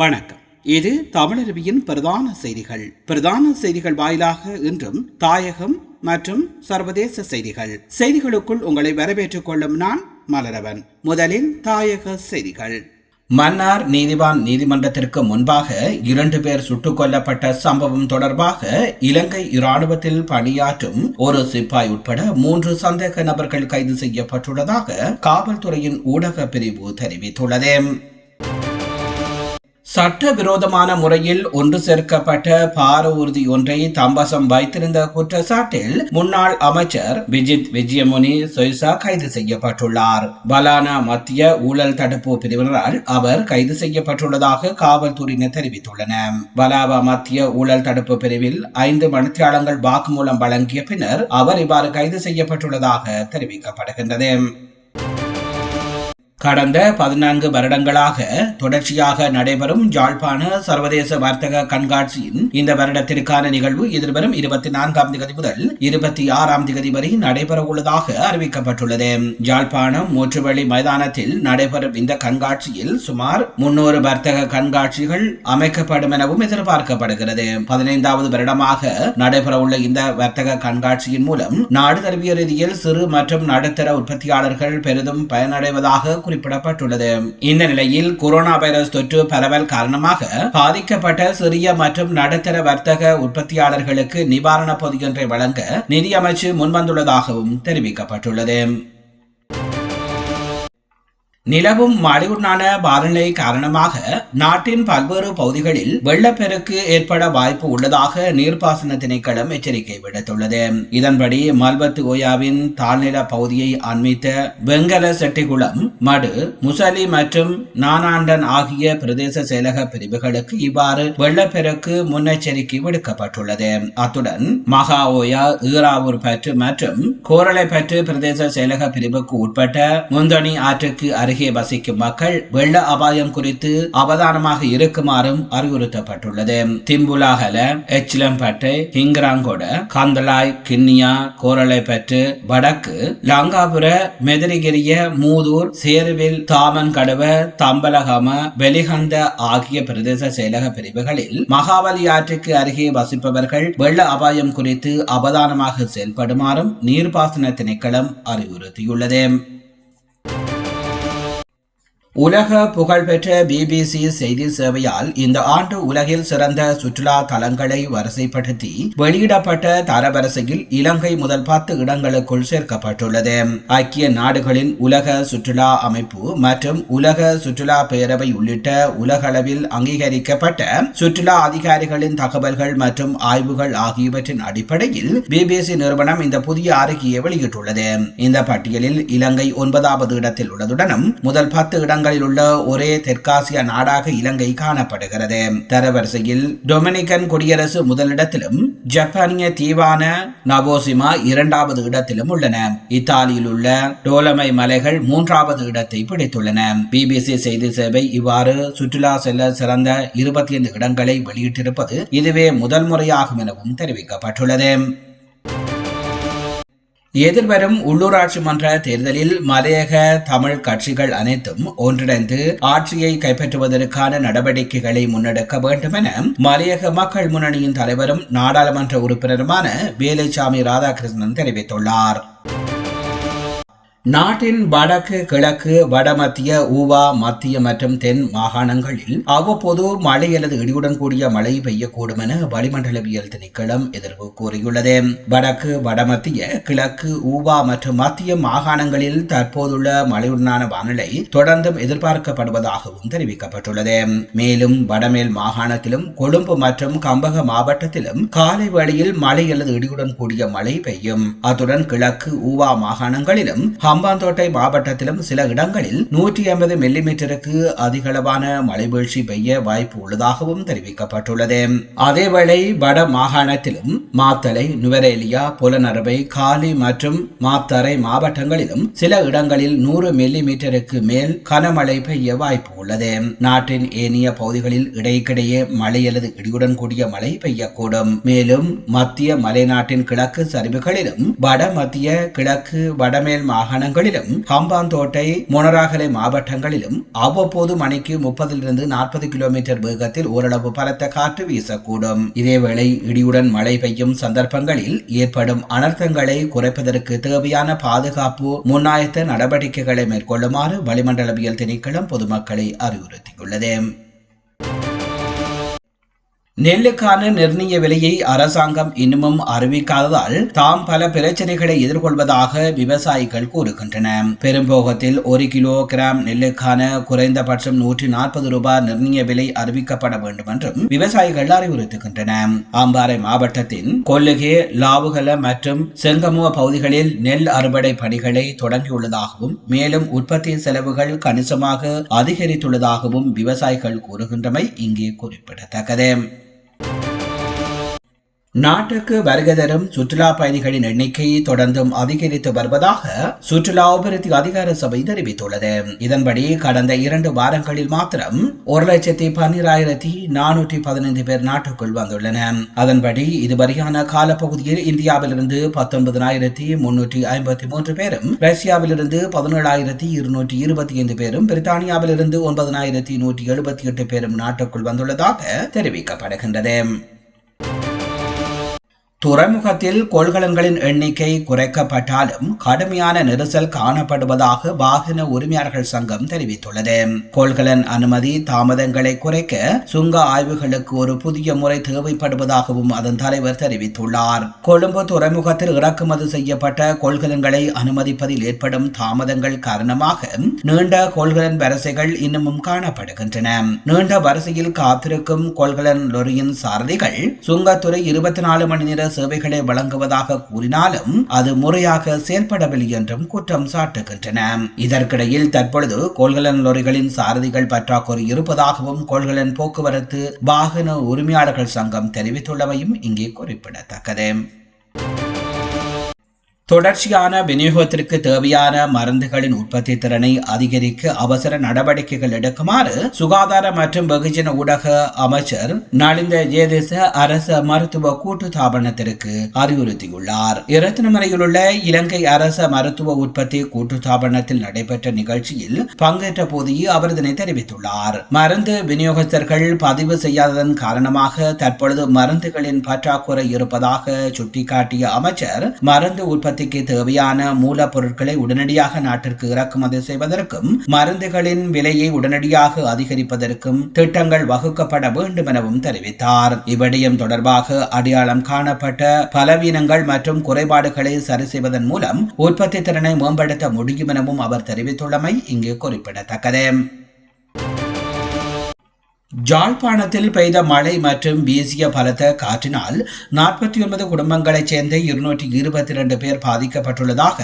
வணக்கம். இது தமிழருவியின் பிரதான செய்திகள். பிரதான செய்திகள் வாயிலாக இன்றும் தாயகம் மற்றும் சர்வதேச செய்திகள். செய்திகளுக்குள் உங்களை வரவேற்றுக் கொள்ளும் நான் மலரவன். முதலில் தாயக செய்திகள். மன்னார் நீதிவான் நீதிமன்றத்திற்கு முன்பாக இரண்டு பேர் சுட்டுக் கொல்லப்பட்ட சம்பவம் தொடர்பாக இலங்கை இராணுவத்தில் பணியாற்றும் ஒரு சிப்பாய் உட்பட மூன்று சந்தேக நபர்கள் கைது செய்யப்பட்டுள்ளதாக காவல்துறையின் ஊடக பிரிவு தெரிவித்துள்ளது. சட்டவிரோதமான முறையில் ஒன்று சேர்க்கப்பட்ட பார ஊர்தி ஒன்றை தம்பசம் வைத்திருந்த குற்றச்சாட்டில் முன்னாள் அமைச்சர் விஜித் விஜயமுனி சொய்சா கைது செய்யப்பட்டுள்ளார். பலானா மத்திய ஊழல் தடுப்பு பிரிவினரால் அவர் கைது செய்யப்பட்டுள்ளதாக காவல்துறையினர் தெரிவித்துள்ளனர். பலாவா மத்திய ஊழல் தடுப்பு பிரிவில் ஐந்து மனுத்தியாளங்கள் வாக்குமூலம் வழங்கிய பின்னர் அவர் இவ்வாறு கைது செய்யப்பட்டுள்ளதாக தெரிவிக்கப்படுகின்றது. கடந்த பதினான்கு வருடங்களாக தொடர்ச்சியாக நடைபெறும் ஜாழ்ப்பாண சர்வதேச வர்த்தக கண்காட்சியின் இந்த வருடத்திற்கான நிகழ்வு எதிர்வரும் இருபத்தி நான்காம் தேதி முதல் இருபத்தி ஆறாம் தேதி வரை நடைபெற உள்ளதாக அறிவிக்கப்பட்டுள்ளது. ஜாழ்ப்பாணம் மூற்றுவழி மைதானத்தில் நடைபெறும் இந்த கண்காட்சியில் சுமார் முன்னூறு வர்த்தக கண்காட்சிகள் அமைக்கப்படும் எனவும் எதிர்பார்க்கப்படுகிறது. பதினைந்தாவது வருடமாக நடைபெறவுள்ள இந்த வர்த்தக கண்காட்சியின் மூலம் நாடு தழுவிய ரீதியில் சிறு மற்றும் நடுத்தர உற்பத்தியாளர்கள் பெரிதும் பயனடைவதாக குறிப்பிடப்பட்டுள்ளது. இந்த நிலையில் கொரோனா வைரஸ் தொற்று பரவல் காரணமாக பாதிக்கப்பட்ட சிறிய மற்றும் நடுத்தர வர்த்தக உற்பத்தியாளர்களுக்கு நிவாரண பொதியொன்றை வழங்க நிதியமைச்சு முன்வந்துள்ளதாகவும் தெரிவிக்கப்பட்டுள்ளது. நிலவும் மழையுடனான வானிலை காரணமாக நாட்டின் பல்வேறு பகுதிகளில் வெள்ளப்பெருக்கு ஏற்பட வாய்ப்பு உள்ளதாக நீர்ப்பாசன திணைக்களம் எச்சரிக்கை விடுத்துள்ளது. இதன்படி மல்பத்து ஓயாவின் தாழ்நில பகுதியை அண்மித்த வெங்கல செட்டிகுளம் மடு முசலி மற்றும் நானாண்டன் ஆகிய பிரதேச செயலக பிரிவுகளுக்கு இவ்வாறு வெள்ளப்பெருக்கு முன்னெச்சரிக்கை விடுக்கப்பட்டுள்ளது. அத்துடன் மகா ஓயா ஈராவூர் பற்று மற்றும் கோரளைப்பற்று பிரதேச செயலக பிரிவுக்கு உட்பட்ட முந்தணி ஆற்றுக்கு அருகே வசிக்கும் மக்கள் வெள்ள அபாயம் குறித்து அவதானமாக இருக்குமாறும் அறிவுறுத்தப்பட்டுள்ளது. திம்புலாகல எச்சிலம்பட்டை ஹிங்கராங்கொட கந்தலாய் கிண்ணியா கோரளைப்பற்று வடக்கு லங்காபுர மெதிரிகிரிய மூதூர் சேருவில் தாமன் கடுவ தம்பலகம வெளிகந்த ஆகிய பிரதேச செயலக பிரிவுகளில் மகாவலி ஆற்றுக்கு அருகே வசிப்பவர்கள் வெள்ள அபாயம் குறித்து அவதானமாக செயல்படுமாறும் நீர்ப்பாசன திணைக்களம் அறிவுறுத்தியுள்ளது. உலக புகழ்பெற்ற பிபிசி செய்தி சேவையால் இந்த ஆண்டு உலகில் சிறந்த சுற்றுலா தலங்களை வரிசைப்படுத்தி வெளியிடப்பட்ட தரவரிசையில் இலங்கை முதல் பத்து இடங்களுக்குள் சேர்க்கப்பட்டுள்ளது. ஐக்கிய நாடுகளின் உலக சுற்றுலா அமைப்பு மற்றும் உலக சுற்றுலா பேரவை உள்ளிட்ட உலகளவில் அங்கீகரிக்கப்பட்ட சுற்றுலா அதிகாரிகளின் தகவல்கள் மற்றும் ஆய்வுகள் ஆகியவற்றின் அடிப்படையில் பிபிசி நிறுவனம் இந்த புதிய அறிக்கையை வெளியிட்டுள்ளது. இந்த பட்டியலில் இலங்கை ஒன்பதாவது இடத்தில் உள்ளதுடனும் முதல் பத்து இடங்கள் இடங்களில் உள்ள ஒரே தெற்காசிய நாடாக இலங்கை காணப்படுகிறது. தரவரிசையில் டொமினிகன் குடியரசு முதலிடத்திலும் ஜப்பானிய தீவான நவோசிமா இரண்டாவது இடத்திலும் உள்ளன. இத்தாலியில் உள்ள டோலமை மலைகள் மூன்றாவது இடத்தை பிடித்துள்ளன. பிபிசி செய்தி சேவை இவ்வாறு சுற்றுலா செல்ல சிறந்த இருபத்தி ஐந்து இடங்களை வெளியிட்டிருப்பது இதுவே முதல் முறையாகும் எனவும் தெரிவிக்கப்பட்டுள்ளது. எதிர்வரும் உள்ளூராட்சி மன்ற தேர்தலில் மலையக தமிழ் கட்சிகள் அனைத்தும் ஒன்றிணைந்து ஆட்சியை கைப்பற்றுவதற்கான நடவடிக்கைகளை முன்னெடுக்க வேண்டும் என மலையக மக்கள் முன்னணியின் தலைவரும் நாடாளுமன்ற உறுப்பினருமான வேலைச்சாமி ராதாகிருஷ்ணன் தெரிவித்துள்ளார். நாட்டின் வடக்கு கிழக்கு வடமத்திய ஊவா மத்திய மற்றும் தென் மாகாணங்களில் அவ்வப்போது மழை அல்லது இடியுடன் கூடிய மழை பெய்யக்கூடும் என வளிமண்டலவியல் திணைக்களம் எதிர்ப்பு கூறியுள்ளது. வடக்கு வடமத்திய கிழக்கு ஊவா மற்றும் மத்திய மாகாணங்களில் தற்போதுள்ள மழையுடனான வானிலை தொடர்ந்தும் எதிர்பார்க்கப்படுவதாகவும் தெரிவிக்கப்பட்டுள்ளது. மேலும் வடமேல் மாகாணத்திலும் கொழும்பு மற்றும் கம்பக மாவட்டத்திலும் காலை வேளையில் மழை அல்லது இடியுடன் கூடிய மழை பெய்யும். அத்துடன் கிழக்கு ஊவா மாகாணங்களிலும் ஹம்பாந்தோட்டை மாவட்டத்திலும் சில இடங்களில் நூற்றி ஐம்பது மில்லிமீட்டருக்கு அதிகளவான மழை வீழ்ச்சி பெய்ய வாய்ப்பு உள்ளதாகவும் தெரிவிக்கப்பட்டுள்ளது. அதேவேளை வட மாகாணத்திலும் மாத்தலை நுவரேலியா புலனறுவை காலி மற்றும் மாத்தரை மாவட்டங்களிலும் சில இடங்களில் நூறு மில்லி மீட்டருக்கு மேல் கனமழை பெய்ய வாய்ப்பு உள்ளது. நாட்டின் ஏனைய பகுதிகளில் இடைக்கிடையே மழை அல்லது இடியுடன் கூடிய மழை பெய்யக்கூடும். மேலும் மத்திய மலைநாட்டின் கிழக்கு சரிவுகளிலும் வட மத்திய கிழக்கு வடமேல் மாகாண மாகாணங்களிலும் ஹம்பாந்தோட்டை மொனராகலை மாவட்டங்களிலும் அவ்வப்போது மணிக்கு முப்பதிலிருந்து நாற்பது கிலோமீட்டர் வேகத்தில் ஓரளவு பலத்த காற்று வீசக்கூடும். இதேவேளை இடியுடன் மழை பெய்யும் சந்தர்ப்பங்களில் ஏற்படும் அனர்த்தங்களை குறைப்பதற்கு தேவையான பாதுகாப்பு முன்னாயத்த நடவடிக்கைகளை மேற்கொள்ளுமாறு வளிமண்டலவியல் திணைக்களம் பொதுமக்களை அறிவுறுத்தியுள்ளது. நெல்லுக்கான நிர்ணய விலையை அரசாங்கம் இன்னமும் அறிவிக்காததால் தாம் பல பிரச்சனைகளை எதிர்கொள்வதாக விவசாயிகள் கூறுகின்றன. பெரும்போகத்தில் ஒரு கிலோ கிராம் நெல்லுக்கான குறைந்தபட்சம் நூற்றி நாற்பது ரூபாய் நிர்ணய விலை அறிவிக்கப்பட வேண்டும் என்றும் விவசாயிகள் அறிவுறுத்துகின்றன. அம்பாறை மாவட்டத்தின் கொல்லுகே லாவுகல மற்றும் செங்கமுவ பகுதிகளில் நெல் அறுவடை பணிகளை தொடங்கியுள்ளதாகவும் மேலும் உற்பத்தி செலவுகள் கணிசமாக அதிகரித்துள்ளதாகவும் விவசாயிகள் கூறுகின்றமை இங்கே குறிப்பிடத்தக்கது. நாட்டுக்கு வருகை தரும் சுற்றுலா பயணிகளின் எண்ணிக்கை தொடர்ந்தும் அதிகரித்து வருவதாக சுற்றுலா அபிவிருத்தி அதிகார சபை தெரிவித்துள்ளது. இதன்படி கடந்த இரண்டு வாரங்களில் மாத்திரம் ஒரு லட்சத்தி பன்னிராயிரத்தி நானூற்றி பதினைந்து பேர் நாட்டுக்குள் வந்துள்ளனர். அதன்படி இதுவரையான காலப்பகுதியில் இந்தியாவிலிருந்து பத்தொன்பதாயிரத்தி முன்னூற்றி ஐம்பத்தி மூன்று பேரும் ரஷ்யாவிலிருந்து பதினேழாயிரத்தி இருநூற்றி இருபத்தி ஐந்து பேரும் பிரித்தானியாவிலிருந்து ஒன்பதனாயிரத்தி நூற்றி எழுபத்தி எட்டு பேரும் நாட்டுக்குள் வந்துள்ளதாக தெரிவிக்கப்படுகின்றது. துறைமுகத்தில் கொள்கலன்களின் எண்ணிக்கை குறைக்கப்பட்டாலும் கடுமையான நெரிசல் காணப்படுவதாக வாகன உரிமையாளர்கள் சங்கம் தெரிவித்துள்ளது. கொள்கலன் அனுமதி தாமதங்களை குறைக்க சுங்க ஆய்வுகளுக்கு ஒரு புதிய முறை தேவைப்படுவதாகவும் அதன் தலைவர் தெரிவித்துள்ளார். கொழும்பு துறைமுகத்தில் இறக்குமதி செய்யப்பட்ட கொள்கலன்களை அனுமதிப்பதில் ஏற்படும் தாமதங்கள் காரணமாக நீண்ட கொள்கலன் வரிசைகள் இன்னமும் காணப்படுகின்றன. நீண்ட வரிசையில் காத்திருக்கும் கொள்கலன் லொரியின் சாரதிகள் சுங்கத்துறை இருபத்தி நாலு மணி நேர சேவைகளை வழங்குவதாக கூறினாலும் அது முறையாக செயல்படவில்லை என்றும் குற்றம் சாட்டுகின்றன. இதற்கிடையில் தற்பொழுது கொள்கலன் லொரிகளின் சாரதிகள் பற்றாக்குறை இருப்பதாகவும் கொள்கலன் போக்குவரத்து வாகன உரிமையாளர்கள் சங்கம் தெரிவித்துள்ளவையும் இங்கே குறிப்பிடத்தக்கது. தொடர்ச்சியான விநியோகத்திற்கு தேவையான மருந்துகளின் உற்பத்தி திறனை அதிகரிக்க அவசர நடவடிக்கைகள் எடுக்குமாறு சுகாதார மற்றும் வெகுஜன ஊடக அமைச்சர் நலிந்த ஜேதேச அரச மருத்துவ கூட்டு தாபனத்திற்கு அறிவுறுத்தியுள்ளார். இரத்தினமலையில் உள்ள இலங்கை அரச மருத்துவ உற்பத்தி கூட்டு தாபனத்தில் நடைபெற்ற நிகழ்ச்சியில் பங்கேற்ற போது அவர் இதனை தெரிவித்துள்ளார். மருந்து விநியோகஸ்தர்கள் பதிவு செய்யாததன் காரணமாக தற்பொழுது மருந்துகளின் பற்றாக்குறை இருப்பதாக சுட்டிக்காட்டிய அமைச்சர் மருந்து உற்பத்தி உற்பத்திக்கு தேவையான மூலப்பொருட்களை உடனடியாக நாட்டிற்கு இறக்குமதி செய்வதற்கும் மருந்துகளின் விலையை உடனடியாக அதிகரிப்பதற்கும் திட்டங்கள் வகுக்கப்பட வேண்டும் எனவும் தெரிவித்தார். இவ்விடயம் தொடர்பாக அடையாளம் காணப்பட்ட பலவீனங்கள் மற்றும் குறைபாடுகளை சரி செய்வதன் மூலம் உற்பத்தி திறனை மேம்படுத்த முடியும் எனவும் அவர் தெரிவித்துள்ளமை இங்கு குறிப்பிடத்தக்கது. ஜாழ்ப்பாணத்தில் பெய்த மழை மற்றும் வீசிய பலத்த காற்றினால் நாற்பத்தி ஒன்பது குடும்பங்களைச் சேர்ந்த இருநூற்றி இருபத்தி இரண்டு பேர் பாதிக்கப்பட்டுள்ளதாக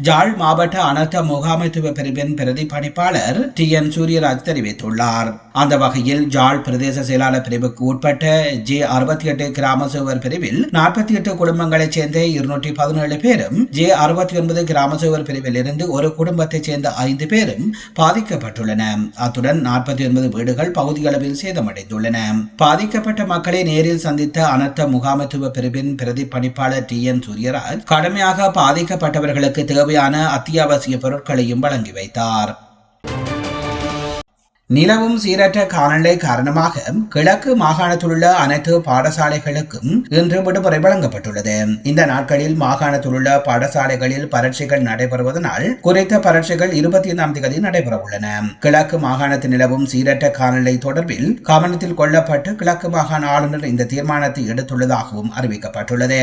ஜாழ் மாவட்ட அனர்த்த முகாமைத்துவ பிரிவின் பிரதிபணிப்பாளர் டி என் சூரியராஜ் தெரிவித்துள்ளார். அந்த வகையில் ஜாழ் பிரதேச செயலாளர் பிரிவுக்கு உட்பட்ட ஜே அறுபத்தி எட்டு கிராம சேவர் பிரிவில் நாற்பத்தி எட்டு குடும்பங்களைச் சேர்ந்த இருநூற்றி பதினேழு பேரும் ஜே அறுபத்தி ஒன்பது கிராம சேவர் பிரிவில் இருந்து ஒரு குடும்பத்தைச் சேர்ந்த ஐந்து பேரும் பாதிக்கப்பட்டுள்ளன. அத்துடன் நாற்பத்தி ஒன்பது வீடுகள் பகுதியளவில் சேதமடைந்துள்ளன. பாதிக்கப்பட்ட மக்களை நேரில் சந்தித்த அனர்த்த முகாமத்துவ பிரிவின் பிரதி பணிப்பாளர் டி என் சூரியராஜ் கடுமையாக பாதிக்கப்பட்டவர்களுக்கு தேவையான அத்தியாவசிய பொருட்களையும் வழங்கி வைத்தார். நிலவும் சீரற்ற காலநிலை காரணமாக கிழக்கு மாகாணத்தில் உள்ள அனைத்து பாடசாலைகளுக்கும் இன்று விடுமுறை வழங்கப்பட்டுள்ளது. இந்த நாட்களில் மாகாணத்தில் உள்ள பாடசாலைகளில் பரட்சிகள் நடைபெறுவதனால் குறித்த பரட்சிகள் இருபத்தி ஐந்தாம் தேதி நடைபெற உள்ளன கிழக்கு மாகாணத்தில் நிலவும் சீரற்ற காலநிலை தொடர்பில் கவனத்தில் கொள்ளப்பட்டு கிழக்கு மாகாண ஆளுநர் இந்த தீர்மானத்தை எடுத்துள்ளதாகவும் அறிவிக்கப்பட்டுள்ளது.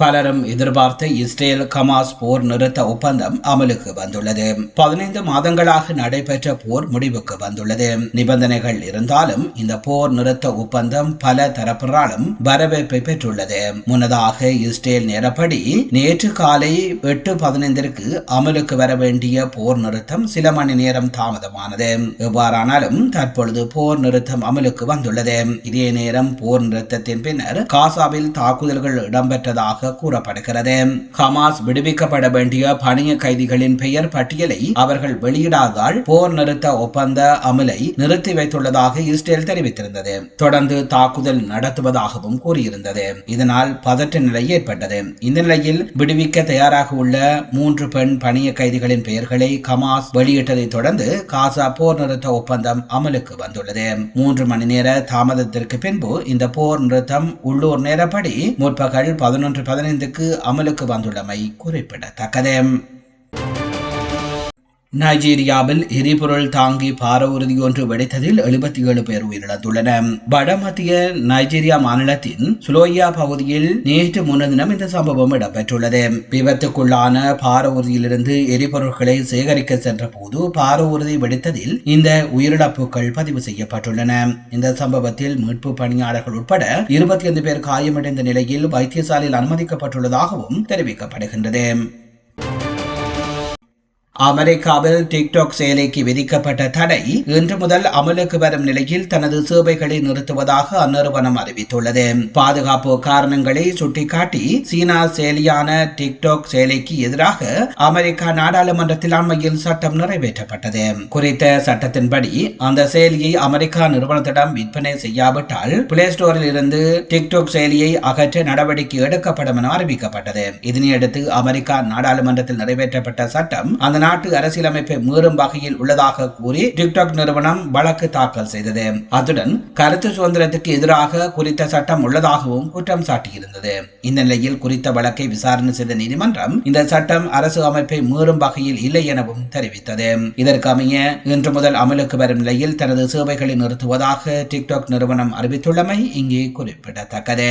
பலரும் எதிர்பார்த்த இஸ்ரேல் கமாஸ் போர் நிறுத்த ஒப்பந்தம் அமலுக்கு வந்துள்ளது. பதினைந்து மாதங்களாக நடைபெற்ற போர் முடிவுக்கு வந்துள்ளது. நிபந்தனைகள் இருந்தாலும் இந்த போர் நிறுத்த ஒப்பந்தம் பல தரப்பினராலும் வரவேற்பை பெற்றுள்ளது. முன்னதாக இஸ்ரேல் நேரப்படி நேற்று காலை எட்டு பதினைந்திற்கு அமலுக்கு வர வேண்டிய போர் நிறுத்தம் சில மணி நேரம் தாமதமானது. எவ்வாறானாலும் தற்பொழுது போர் நிறுத்தம் அமலுக்கு வந்துள்ளது. இதே நேரம் போர் நிறுத்தத்தின் பின்னர் காசாவில் தாக்குதல்கள் இடம்பெற்றதாக உள்ளதாக கூறப்படுகிறது. ஹமாஸ் விடுவிக்கப்பட வேண்டிய பணிய கைதிகளின் பெயர் பட்டியலை அவர்கள் வெளியிடாதால் போர் நிறுத்த ஒப்பந்த அமலை நிறுத்தி வைத்துள்ளதாக இஸ்ரேல் தெரிவித்திருந்தது. தொடர்ந்து தாக்குதல் நடத்துவதாகவும் கூறியிருந்தது. இதனால் பதற்ற நிலை ஏற்பட்டது. இந்த நிலையில் விடுவிக்க தயாராக உள்ள மூன்று பெண் பணிய கைதிகளின் பெயர்களை கமாஸ் வெளியிட்டதை தொடர்ந்து காசா போர் நிறுத்த ஒப்பந்தம் அமலுக்கு வந்துள்ளது. மூன்று மணி நேர தாமதத்திற்கு பின்பு இந்த போர் நிறுத்தம் உள்ளூர் நேரப்படி முற்பகல் பதினொன்று பதினைந்துக்கு அமலுக்கு வந்துள்ளமை குறிப்பிடத்தக்கது. நைஜீரியாவில் எரிபொருள் தாங்கி பார உறுதி ஒன்று வெடித்ததில் எழுபத்தி ஏழு பேர் உயிரிழந்துள்ளனர். வடமத்திய நைஜீரியா மாநிலத்தின் சுலோயா பகுதியில் நேற்று முன்தினம் இந்த சம்பவம் இடம்பெற்றுள்ளது. விபத்துக்குள்ளான பார உறுதியிலிருந்து எரிபொருட்களை சேகரிக்க சென்ற போது பார உறுதி வெடித்ததில் இந்த உயிரிழப்புகள் பதிவு செய்யப்பட்டுள்ளன. இந்த சம்பவத்தில் மீட்பு பணியாளர்கள் உட்பட இருபத்தி ஐந்து பேர் காயமடைந்த நிலையில் வைத்தியசாலையில் அனுமதிக்கப்பட்டுள்ளதாகவும் தெரிவிக்கப்படுகின்றது. அமெரிக்காவில் டிக்டாக் செயலிக்கு விதிக்கப்பட்ட தடை இன்று முதல் அமலுக்கு வரும் நிலையில் தனது சேவைகளை நிறுத்துவதாக அந்நிறுவனம் அறிவித்துள்ளது. பாதுகாப்பு காரணங்களை சுட்டிக்காட்டி சீனா செயலியான டிக்டாக் செயலிக்கு எதிராக அமெரிக்கா நாடாளுமன்றத்தில் அண்மையில் சட்டம் நிறைவேற்றப்பட்டது. குறித்த சட்டத்தின்படி அந்த செயலியை அமெரிக்கா நிறுவனத்திடம் விற்பனை செய்யாவிட்டால் பிளே ஸ்டோரில் இருந்து டிக்டாக் செயலியை அகற்ற நடவடிக்கை எடுக்கப்படும் என அறிவிக்கப்பட்டது. இதனையடுத்து அமெரிக்கா நாடாளுமன்றத்தில் நிறைவேற்றப்பட்ட சட்டம் அந்த நாட்டு அரசியலமைப்பை மீறும் வகையில் உள்ளதாக கூறி டிக்டாக் நிறுவனம் வழக்கு தாக்கல் செய்தது. அத்துடன் கருத்து சுதந்திரத்துக்கு எதிராக குறித்த சட்டம் உள்ளதாகவும் குற்றம் சாட்டியிருந்தது. இந்த நிலையில் குறித்த வழக்கை விசாரணை செய்த நீதிமன்றம் இந்த சட்டம் அரசு அமைப்பை மீறும் வகையில் இல்லை எனவும் தெரிவித்தது. இதற்கு அமைய இன்று முதல் அமலுக்கு வரும் நிலையில் தனது சேவைகளை நிறுத்துவதாக டிக்டாக் நிறுவனம் அறிவித்துள்ளமை இங்கே குறிப்பிடத்தக்கது.